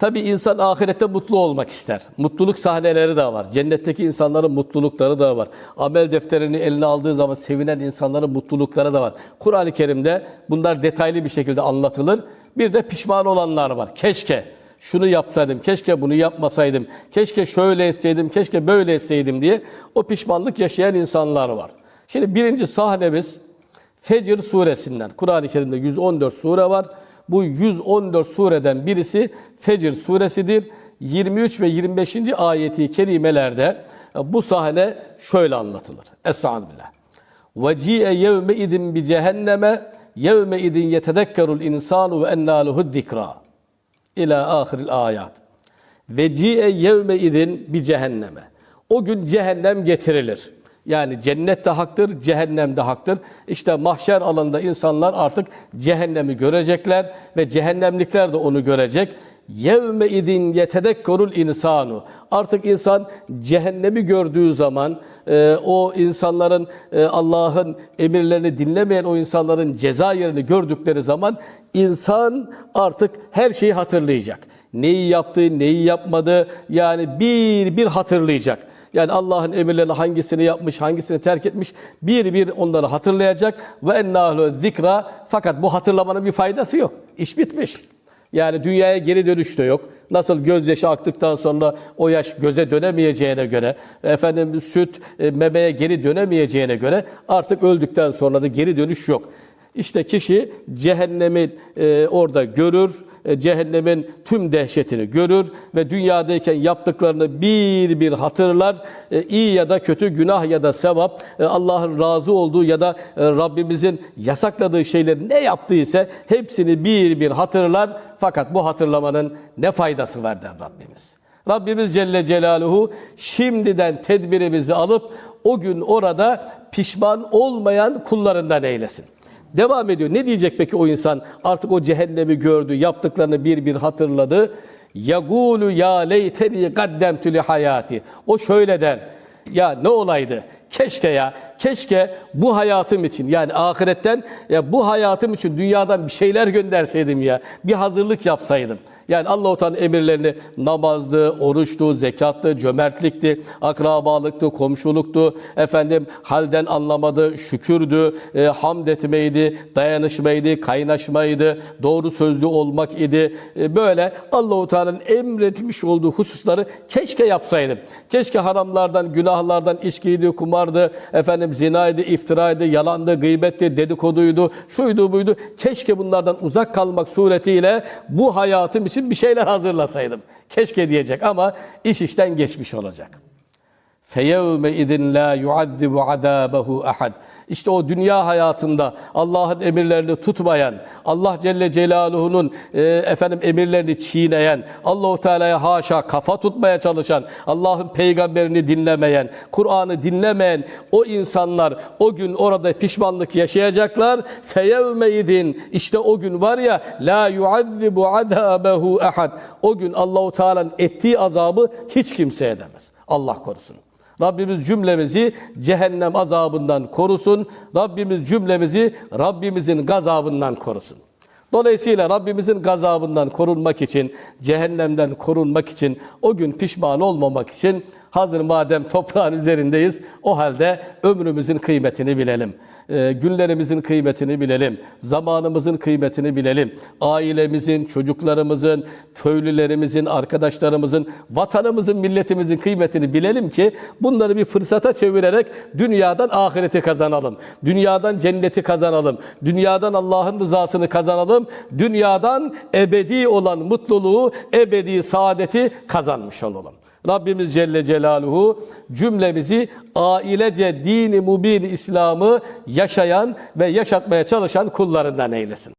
Tabii insan ahirette mutlu olmak ister. Mutluluk sahneleri de var. Cennetteki insanların mutlulukları da var. Amel defterini eline aldığı zaman sevinen insanların mutlulukları da var. Kur'an-ı Kerim'de bunlar detaylı bir şekilde anlatılır. Bir de pişman olanlar var. Keşke şunu yapsaydım, keşke bunu yapmasaydım, keşke şöyle etseydim, keşke böyle etseydim diye o pişmanlık yaşayan insanlar var. Şimdi birinci sahnemiz Fecr suresinden. Kur'an-ı Kerim'de 114 sure var. Bu 114 sureden birisi Fecr suresidir. 23 ve 25. ayeti kerimelerde bu sahne şöyle anlatılır. Estağfirullah. وَجِيءَ يَوْمَ اِذٍ بِجَهَنَّمَ يَوْمَ اِذٍ يَتَذَكَّرُ الْاِنْسَانُ وَاَنَّا لَهُ الذِّكْرَى İlâ ahiril ayat. Ve ci'e yevme idin bi cehenneme. O gün cehennem getirilir. Yani cennet de haktır, cehennem de haktır. İşte mahşer alanında insanlar artık cehennemi görecekler ve cehennemlikler de onu görecek. Yevme idin yetedekkerul insanu. Artık insan cehennemi gördüğü zaman e, o insanların e, Allah'ın emirlerini dinlemeyen o insanların ceza yerini gördükleri zaman insan artık her şeyi hatırlayacak. Neyi yaptı, neyi yapmadı yani bir bir hatırlayacak. Yani Allah'ın emirlerini hangisini yapmış, hangisini terk etmiş bir bir onları hatırlayacak ve ennâhu zikra fakat bu hatırlamanın bir faydası yok. İş bitmiş. Yani dünyaya geri dönüş de yok. Nasıl gözyaşı aktıktan sonra o yaş göze dönemeyeceğine göre, efendim süt e, memeye geri dönemeyeceğine göre artık öldükten sonra da geri dönüş yok. İşte kişi cehennemi e, orada görür, e, cehennemin tüm dehşetini görür ve dünyadayken yaptıklarını bir bir hatırlar. E, iyi ya da kötü, günah ya da sevap, e, Allah'ın razı olduğu ya da e, Rabbimizin yasakladığı şeyleri ne yaptıysa hepsini bir bir hatırlar. Fakat bu hatırlamanın ne faydası var der Rabbimiz. Rabbimiz Celle Celaluhu şimdiden tedbirimizi alıp o gün orada pişman olmayan kullarından eylesin. Devam ediyor. Ne diyecek peki o insan? Artık o cehennemi gördü, yaptıklarını bir bir hatırladı. Yagulu ya leyteni qaddemtu li hayati. O şöyle der. Ya ne olaydı? Keşke ya, keşke bu hayatım için yani ahiretten ya bu hayatım için dünyadan bir şeyler gönderseydim ya. Bir hazırlık yapsaydım. Yani Allah-u Teala emirlerini namazdı, oruçtu, zekattı, cömertlikti, akrabalıktı, komşuluktu, efendim halden anlamadı, şükürdü, e, hamd etmeydi, dayanışmaydı, kaynaşmaydı, doğru sözlü olmak idi. E, böyle Allah-u Teala'nın emretmiş olduğu hususları keşke yapsaydım. Keşke haramlardan, günahlardan, içkiydi, kumardı, efendim zinaydı, iftiraydı, yalandı, gıybetti, dedikoduydu, şuydu buydu. Keşke bunlardan uzak kalmak suretiyle bu hayatım için bir şeyler hazırlasaydım. Keşke diyecek ama iş işten geçmiş olacak. Feyevme idin la yuazzibu azabehu ahad. İşte o dünya hayatında Allah'ın emirlerini tutmayan, Allah Celle Celaluhu'nun e, efendim emirlerini çiğneyen, Allahu Teala'ya haşa kafa tutmaya çalışan, Allah'ın peygamberini dinlemeyen, Kur'an'ı dinlemeyen o insanlar o gün orada pişmanlık yaşayacaklar. Feyevme idin işte o gün var ya la yuazzibu azabehu ahad. O gün Allahu Teala'nın ettiği azabı hiç kimse edemez. Allah korusun. Rabbimiz cümlemizi cehennem azabından korusun. Rabbimiz cümlemizi Rabbimizin gazabından korusun. Dolayısıyla Rabbimizin gazabından korunmak için, cehennemden korunmak için, o gün pişman olmamak için hazır madem toprağın üzerindeyiz, o halde ömrümüzün kıymetini bilelim. Ee, günlerimizin kıymetini bilelim. Zamanımızın kıymetini bilelim. Ailemizin, çocuklarımızın, köylülerimizin, arkadaşlarımızın, vatanımızın, milletimizin kıymetini bilelim ki bunları bir fırsata çevirerek dünyadan ahireti kazanalım. Dünyadan cenneti kazanalım. Dünyadan Allah'ın rızasını kazanalım. Dünyadan ebedi olan mutluluğu, ebedi saadeti kazanmış olalım. Rabbimiz Celle Celaluhu cümlemizi ailece dini mubin İslam'ı yaşayan ve yaşatmaya çalışan kullarından eylesin.